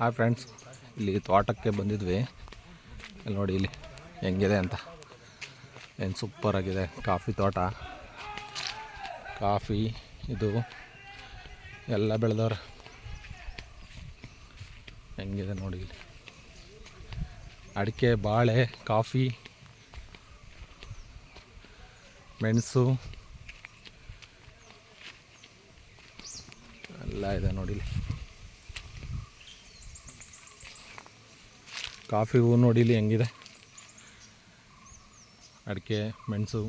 Hi friends ಇಲ್ಲಿ ತೋಟಕ್ಕೆ ಬಂದಿದ್ವಿ. ಇಲ್ಲಿ ನೋಡಿ, ಇಲ್ಲಿ ಹೆಂಗಿದೆ ಅಂತ. ಏನು ಸೂಪರ್ ಆಗಿದೆ. ಕಾಫಿ ತೋಟ. ಕಾಫಿ, ಇದು ಎಲ್ಲ ಬೆಳೆದವ್ರೆ. ಹೆಂಗಿದೆ ನೋಡಿ ಇಲ್ಲಿ. ಅಡಿಕೆ, ಬಾಳೆ, ಕಾಫಿ, ಮೆಣಸು, ಎಲ್ಲ ಇದೆ ನೋಡಿ ಕಾಫಿ ಹೂ ನೋಡಿ ಇಲ್ಲಿ ಹೆಂಗಿದೆ. ಅಡಿಕೆ, ಮೆಣಸು.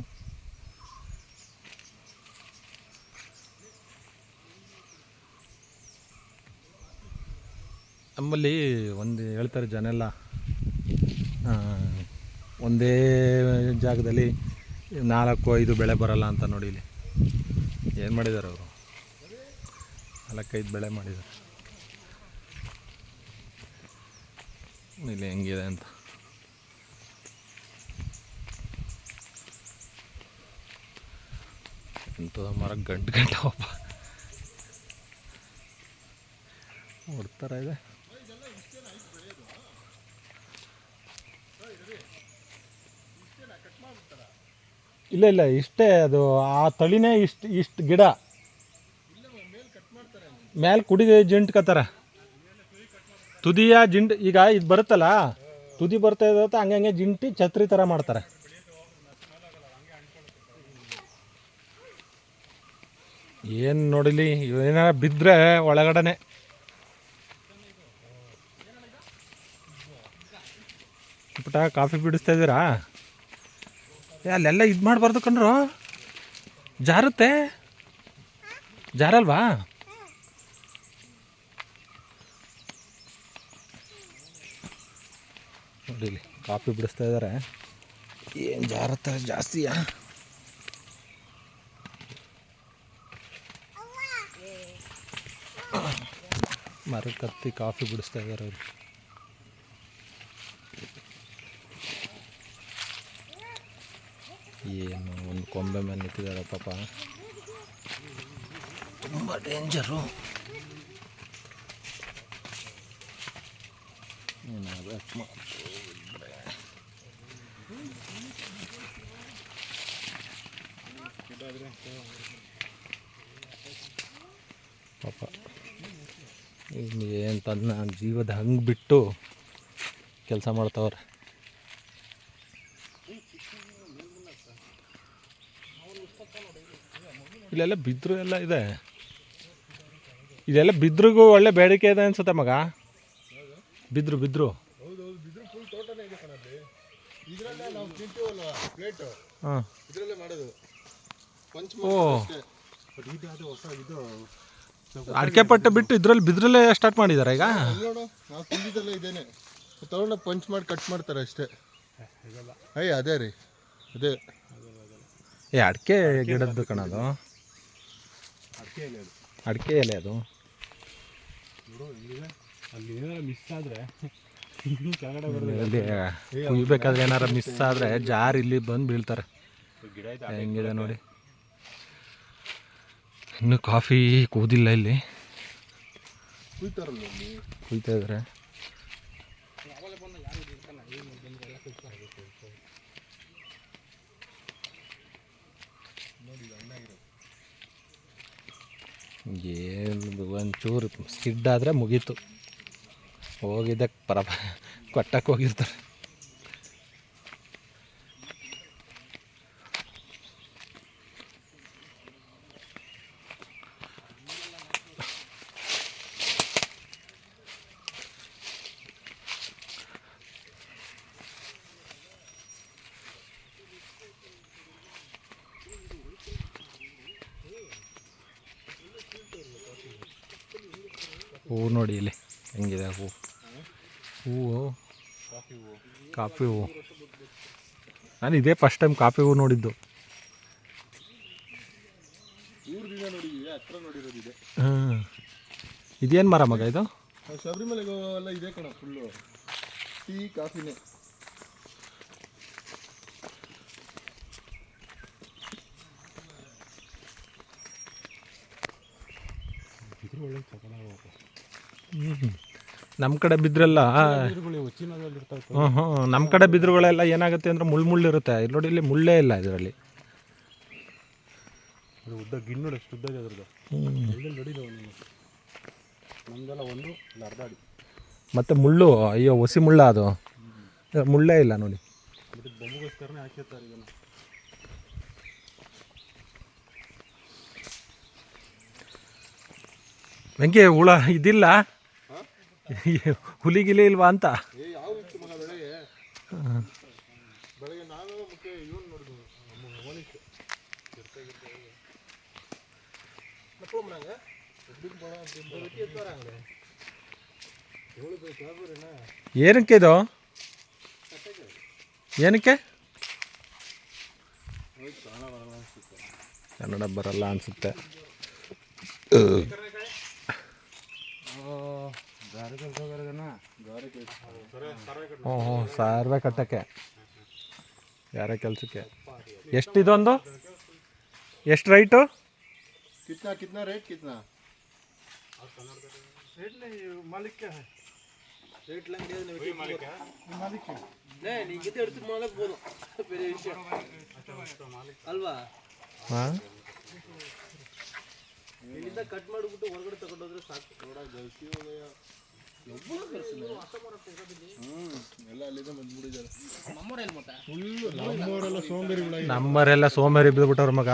ನಮ್ಮಲ್ಲಿ ಒಂದು ಹೇಳ್ತಾರೆ ಜನ ಎಲ್ಲ ಒಂದೇ ಜಾಗದಲ್ಲಿ ನಾಲ್ಕು, ಐದು ಬೆಳೆ ಬರಲ್ಲ ಅಂತ ನೋಡಿ ಏನು ಮಾಡಿದ್ದಾರೆ ಅವರು? ನಾಲ್ಕೈದು ಬೆಳೆ ಮಾಡಿದ್ದಾರೆ ಇಲ್ಲಿ ಹೆಂಗಿದೆ ಅಂತ. ಎಂಥದ ಮರ ಗಂಟು ಗಂಟ ಒಬ್ಬ ಹೊಡ್ತಾರ ಇದೆ. ಇಲ್ಲ ಇಲ್ಲ ಇಷ್ಟೇ ಅದು ಆ ತಳಿನೇ ಇಷ್ಟು ಇಷ್ಟು ಗಿಡ. ಮೇಲೆ ಕುಡಿ ಜಿಂಟ್ಕತ್ತಾರ. ತುದಿಯ ಜಿಂಡ್ ಈಗ ಇದು ಬರುತ್ತಲ್ಲ? ತುದಿ ಬರ್ತಾ ಇದ್ದ ಹಂಗೆ ಹಂಗೆ ಜಿಂಟಿ ಛತ್ರಿ ಥರ ಮಾಡ್ತಾರೆ. ಏನು ನೋಡಿಲಿ, ಏನಾರ ಬಿದ್ದರೆ ಒಳಗಡೆನೆ. ಪುಟ ಕಾಫಿ ಬಿಡಿಸ್ತಾ ಇದ್ದೀರಾ? ಅಲ್ಲೆಲ್ಲ ಇದು ಮಾಡಬಾರ್ದು ಕಣ್ರು. ಜಾರುತ್ತೆ. ಜಾರಲ್ವಾ? ನೋಡಿ ಕಾಫಿ ಬಿಡಿಸ್ತಾ ಇದ್ದಾರೆ ಏನು ಜಾರತ್ತ ಜಾಸ್ತಿಯಾ? ಮರ ಕತ್ತಿ ಕಾಫಿ ಬಿಡಿಸ್ತಾ ಇದ್ದಾರೆ ಅವರು. ಏನು, ಒಂದು ಕೊಂಬೆ ಮೇಲೆ ನಿಂತಿದ್ದಾರೆ ಪಾಪ. ತುಂಬ ಡೇಂಜರು ಏನಾಗಬೇಕು ಏನು ತನ್ನ ಜೀವದ ಹಂಗೆ ಬಿಟ್ಟು ಕೆಲಸ ಮಾಡ್ತಾವ್ರೆ. ಇಲ್ಲೆಲ್ಲ ಬಿದ್ರು ಎಲ್ಲ ಇದೆ. ಇದೆಲ್ಲ ಬಿದ್ರಿಗೂ ಒಳ್ಳೆ ಬೇಡಿಕೆ ಇದೆ ಅನ್ಸುತ್ತೆ ಮಗ. ಬಿದ್ರು ಬಿದ್ರು. ಹಾಂ. ಓ. ಇದು ಹೊಸ ಇದು ಅಡಿಕೆ ಪಟ್ಟೆ ಬಿಟ್ಟು ಇದ್ರಲ್ಲಿ ಬಿದ್ರಲ್ಲೇ ಸ್ಟಾರ್ಟ್ ಮಾಡಿದಾರೆ ಈಗ? ನೋಡು ನಾವು ತಿಂದಿದ್ದೆಲ್ಲ ಇದೇನೆ. ತಗೊಂಡ ಪಂಚ್ ಮಾಡಿ ಕಟ್ ಮಾಡ್ತಾರೆ ಅಷ್ಟೇ. ಅಯ್ಯ ಅದೇ ರೀ ಅದೇ. ಏ ಅಡಿಕೆ ಗಿಡದ್ದು ಕಣದು ಅಡಿಕೆ ಎಲೆ ಅದು. ಅಡಿಕೆ ಎಲೆ ಅದು. ನೋಡು ಹೆಂಗಿದೆ? ಅಲ್ಲಿ ಏನಾರ ಮಿಸ್ ಆದರೆ ಕೆಳಗಡೆ ಕುಯ್ಬೇಕಾದ್ರೆ ಏನಾರ ಮಿಸ್ ಆದರೆ ಜಾರ್ ಇಲ್ಲಿ ಬಂದು ಬೀಳ್ತಾರೆ. ಗಿಡ ಹೆಂಗಿದೆ ನೋಡಿ. ಇನ್ನು ಕಾಫಿ ಕೂದಿಲ್ಲ ಇಲ್ಲಿ. ಕುಯ್ತಾ ಇದ್ದಾರೆ ಏನು ಒಂಚೂರು ಸ್ಕಿಡ್ ಆದರೆ ಮುಗೀತು. ಹೋಗಿದ್ದಕ್ಕೆ ಪರ ಕೊಟ್ಟಕ್ಕೆ ಹೋಗಿರ್ತಾರೆ. ಹೂವು ನೋಡಿ ಇಲ್ಲಿ ಹೆಂಗಿದೆ ಹೂವು ಹೂವು. ಕಾಫಿ ಹೂವು ನಾನು ಇದೇ ಫಸ್ಟ್ ಟೈಮ್ ಕಾಫಿ ಹೂವು ನೋಡಿದ್ದು. ಹಾಂ. ಇದೇನು ಮರ ಮಗ ಇದು? ಶಬರಿಮಲೆಗೆ ಹೋಗೋಲ್ಲ ಇದೆ ಕಣ ಫುಲ್ಲು ಟೀ ಕಾಫಿನೇ. ಹ್ಞೂ ನಮ್ಮ ಕಡೆ ಬಿದ್ರೆಲ್ಲ ಹ್ಞೂ ಹ್ಞೂ ನಮ್ಮ ಕಡೆ ಬಿದ್ರುಗಳೆಲ್ಲ ಏನಾಗುತ್ತೆ ಅಂದರೆ ಮುಳ್ಳು ಮುಳ್ಳು ಇರುತ್ತೆ. ಇಲ್ಲಿ ನೋಡಿ ಇಲ್ಲಿ ಮುಳ್ಳೇ ಇಲ್ಲ ಇದರಲ್ಲಿ. ಉದ್ದ ಗಿಣ್ಣು ಎಷ್ಟು ಉದ್ದ ಇದೆ ಅದ್ರದ್ದು. ನಮ್ದೆಲ್ಲ ಒಂದು ಅರ್ಧ ಅಡಿ. ಮತ್ತು ಮುಳ್ಳು ಅಯ್ಯೋ ಹೊಸಿ ಮುಳ್ಳ ಅದು. ಮುಳ್ಳೇ ಇಲ್ಲ ನೋಡಿ. ನಂಗೆ ಬೊಂಬುಗೋಸ್ಕರನೇ ಹಾಕಿರ್ತಾರೆ ಇದನ್ನು. ಹುಳ ಇದಿಲ್ಲ? ಹುಲಿ ಗಿಲಿ ಇಲ್ವಾ ಅಂತ? ಏ ಯಾವ ಇತ್ತು ಮಗ ಬೆಳಗ್ಗೆ? ಬೆಳಗ್ಗೆ ನಾನು ಮತ್ತೆ ಇವನು ನೋಡಿದ್ವಿ. ಮೋನಿಕ್. ಏನಕ್ಕೆ ಇದು? ಏನಕ್ಕೆ? ಕನ್ನಡ ಬರಲ್ಲ ಅನಿಸುತ್ತೆ ಗಾರೆ ಕೆಲಸ ಹೋಗೋದನ್ನ ಗಾರೆ ಕೆಲಸ ಹ್ಞೂ ಹ್ಞೂ ಸಾವಿರ ಕಟ್ಟಕ್ಕೆ ಯಾರ ಕೆಲಸಕ್ಕೆ ಎಷ್ಟಿದೊಂದು ಎಷ್ಟು ರೈಟು कितना कितना रेट कितना मालिक क्या है ಅಲ್ವಾ ಹಾಂ ಇಲ್ಲಿಂದ ಕಟ್ ಮಾಡಿಬಿಟ್ಟು ಹೊರಗಡೆ ತಗೊಂಡೋದ್ರೆ ಸಾಕು ಹ್ಮ್ ಎಲ್ಲ ಅಲ್ಲಿಂದ ಬಂದ್ಬಿಟ್ಟಿದ್ದಾರೆ ನಮ್ಮೂರಲ್ಲಿ ಮತ್ತೆ ನಮ್ಮವರೆಲ್ಲ ಸೋಂಬೇರಿಗಳಾಗಿ ನಮ್ಮರೆಲ್ಲ ಸೋಮೇರಿ ಬಿದ್ದುಬಿಟ್ಟವ್ರ ಮಗ.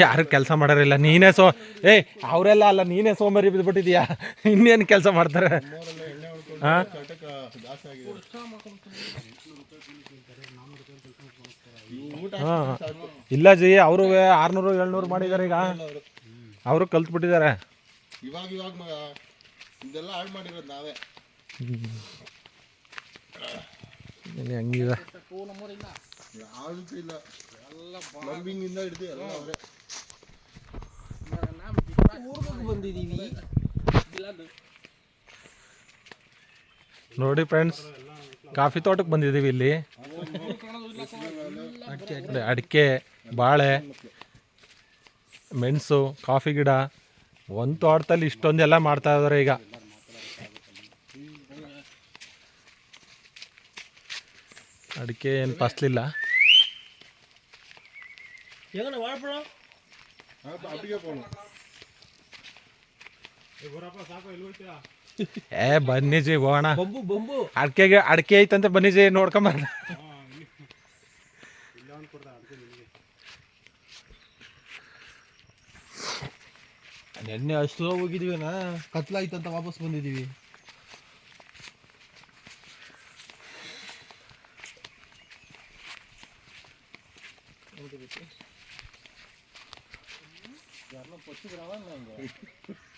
ಯಾರು ಕೆಲಸ ಮಾಡೋರಿಲ್ಲ. ನೀನೇ ಸೋ ಏ ಅವರೆಲ್ಲ ಅಲ್ಲ ನೀನೇ ಸೋಮೇರಿ ಬಿದ್ದುಬಿಟ್ಟಿದ್ಯಾ ಇನ್ನೇನು ಕೆಲಸ ಮಾಡ್ತಾರೆ? ನಮ್ಮವರೆಲ್ಲ ಎಣ್ಣೆ ಹೊಡ್ಕೊಂಡು ಹಾಂ? ಚಟಕ ಜಾಸ್ತಿ ಆಗಿದೆ. ಇವು ಊಟ ಹಾಂ. ಇಲ್ಲ ಜಿ ಅವರು ಆರ್ನೂರು ಏಳ್ನೂರು ಮಾಡಿದಾರೆ ಈಗ. ಅವರು ಕಲ್ತ್ಬಿಟ್ಟಿದ್ದಾರೆ. ಇವಾಗ ಇವಾಗ ಮಗ. ಇದೆಲ್ಲ ಹಾಳು ಮಾಡಿರೋದು ನಾವೇ. ಇಲ್ಲಿ ಹಂಗಿದೆ? ಯಾವುದಕ್ಕೂ ಇಲ್ಲ. ಎಲ್ಲ ಪ್ಲಂಬಿಂಗ್ ಇಂದ ಹಿಡಿದು ಎಲ್ಲ ಅವರೇ. ಊರ್ಗೆ ಬಂದಿದ್ದೀವಿ ಇಲ್ಲಾಂದ್ರೆ ನೋಡಿ ಫ್ರೆಂಡ್ಸ್ ಕಾಫಿ ತೋಟಕ್ಕೆ ಬಂದಿದ್ದೀವಿ ಇಲ್ಲಿ. ಅಡಿಕೆ ಬಾಳೆ ಮೆಣಸು ಕಾಫಿ ಗಿಡ. ಒಂದು ತೋಟದಲ್ಲಿ ಇಷ್ಟೊಂದೆಲ್ಲ ಮಾಡ್ತಾ ಇದ್ದಾರೆ ಈಗ. ಅಡಿಕೆ ಏನು ಫಸ್ಲಿಲ್ಲ ಏ ಬನ್ನಿ ಜಿ ಹೋಗೋಣ. ಬಂಬು ಬಂಬು. ಅಡಿಕೆಗೆ ಅಡಿಕೆ ಐತಂತೆ ಬನ್ನಿ ಜಿ ನೋಡ್ಕೊಂಬರೋಣ ನೆನ್ನೆ ಅಷ್ಟು ಹೋಗಿದೀವಿ ನಾ ಕತ್ಲಾಯ್ತಂತ ವಾಪಸ್ ಬಂದಿದ್ದೀವಿ. 생각난 거야.